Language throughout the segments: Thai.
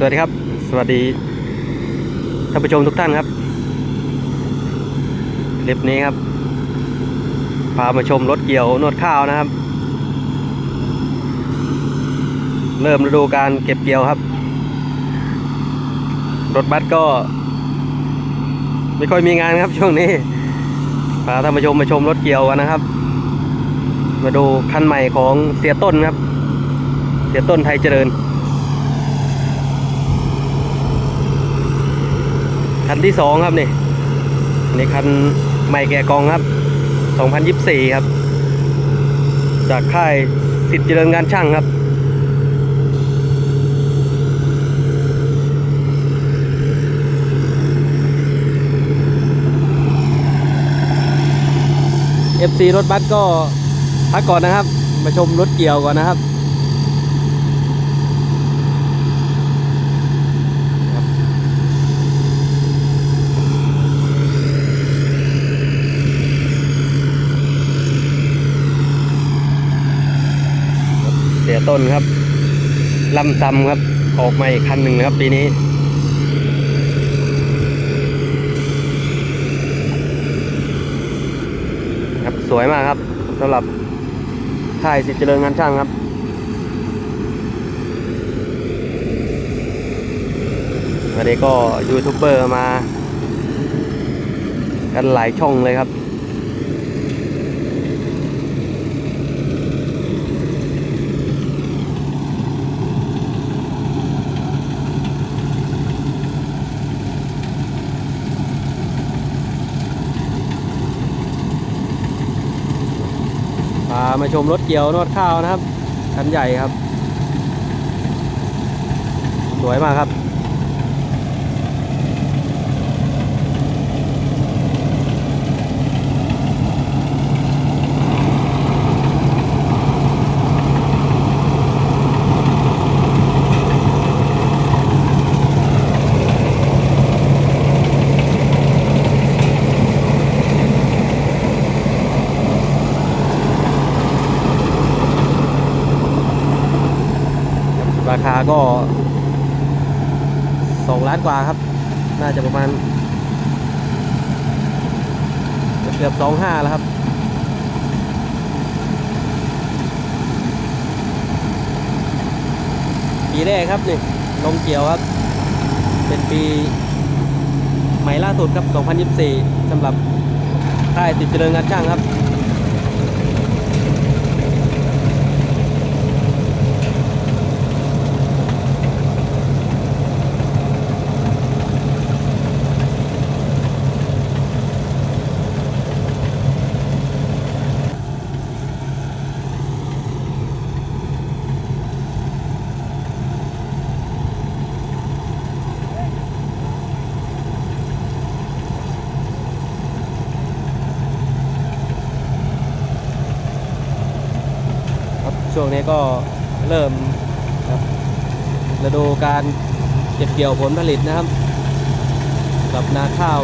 สวัสดีครับ สวัสดีท่านผู้ชมทุกท่านครับ คลิปนี้ครับ พามาชมรถเกี่ยวนวดข้าวนะครับ เริ่มฤดูการเก็บเกี่ยวครับ รถบัสก็ ไม่ค่อยมีงานครับช่วงนี้ พาท่านผู้ชมมาชมรถเกี่ยวกันนะครับ มาดูคันใหม่ของเสียต้นครับ เสียต้นไทยเจริญ คันที่สองครับนี่อันนี่คันใหม่แกะกองครับ 2024 ครับ จากค่ายสิทธิ์เจริญงานช่างครับ FC รถบัสก็พักก่อนนะครับ มาชมรถเกี่ยวก่อนนะครับ เสียต้นครับลำซ้ำครับ ออกมาอีกคันหนึ่งนะครับ ปีนี้ ครับสวยมากครับสำหรับค่ายสิทธิ์เจริญงานช่างครับวันนี้ก็ยูทูบเบอร์มา กันหลายช่องเลยครับ มาชมรถเกี่ยวนวดข้าวนะครับคันใหญ่ครับ สวยมากครับ ราคาก็สองล้านกว่าครับ น่าจะประมาณ เกือบสองห้าแล้วครับปีแรกครับนี่ลงเกี่ยวครับ เป็นปีใหม่ล่าสุดครับ 2024สำหรับค่ายติดเจริญงานช่างครับ ครับช่วงนี้ก็เริ่มครับฤดูการเก็บเกี่ยวผลผลิตนะครับ กับนาข้าว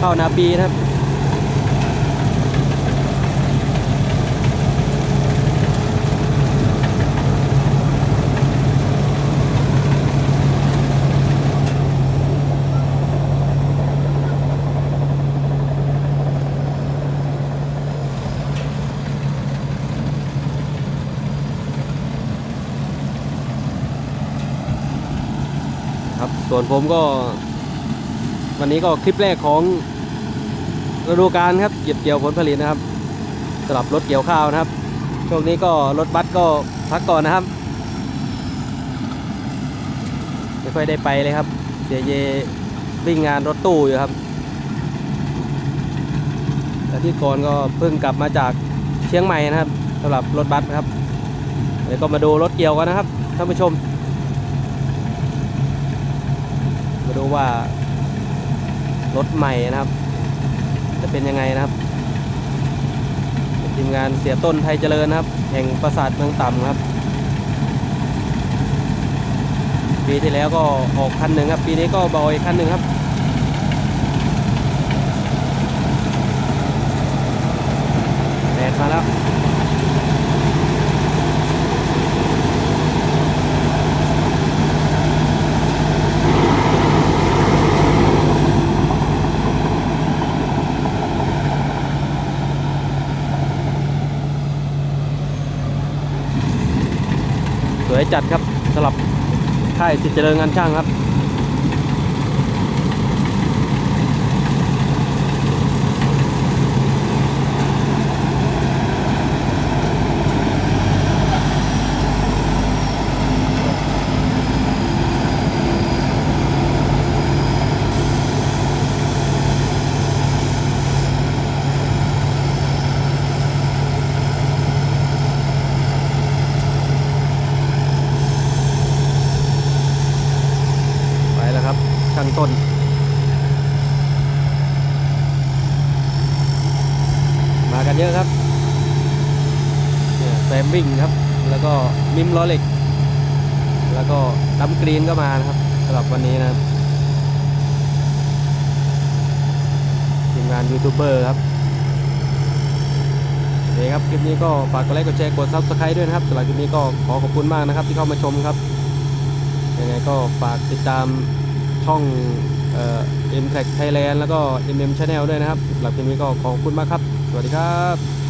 ข้าวนาปีนะครับ ครับ ส่วนผมก็ วันนี้ก็คลิปแรกของฤดูกาลครับเก็บเกี่ยวผลผลิตนะครับสำหรับรถเกี่ยวข้าวนะครับช่วงนี้ก็รถบัสก็พักก่อนนะครับไม่ค่อยได้ไปเลยครับเสียเยวิ่งงานรถตู้อยู่ครับแต่ที่ก่อนก็เพิ่งกลับมาจากเชียงใหม่นะครับสำหรับรถบัสครับเดี๋ยวก็มาดูรถเกี่ยวกันนะครับท่านผู้ชม มาดูว่ารถใหม่นะครับ จะเป็นยังไงนะครับทีมงานเสียต้นไทยเจริญนะครับ แห่งปราสาทเมืองต่ำครับ ปีที่แล้วก็ออกคันหนึ่งครับ ปีนี้ก็บอยคันหนึ่งครับ แดดมาแล้ว ค วย จัดครับสลับค่ายสิทธิเจริญงานช่างครับ ไปแล้วครับช่างต้น มา กันเยอะครับแซมวิ่งครับ แล้วก็มิมล้อเหล็ก แล้วก็ดัมกรีนก็มานะครับสำหรับวันนี้นะครับทีมงานยูทูบเบอร์ครับโอเคครับ คลิปนี้ก็ฝากกดไลค์กดแชร์กดซับสไครต์ด้วยนะครับสำหรับคลิปนี้ก็ขอขอบคุณมากนะครับ ที่เข้ามาชมครับยังไงก็ฝากติดตามช่องเอ่อ M Track Thailand แล้วก็ MM Channel ด้วยนะครับสำหรับคลิปนี้ก็ขอบคุณมากครับ สวัสดีครับ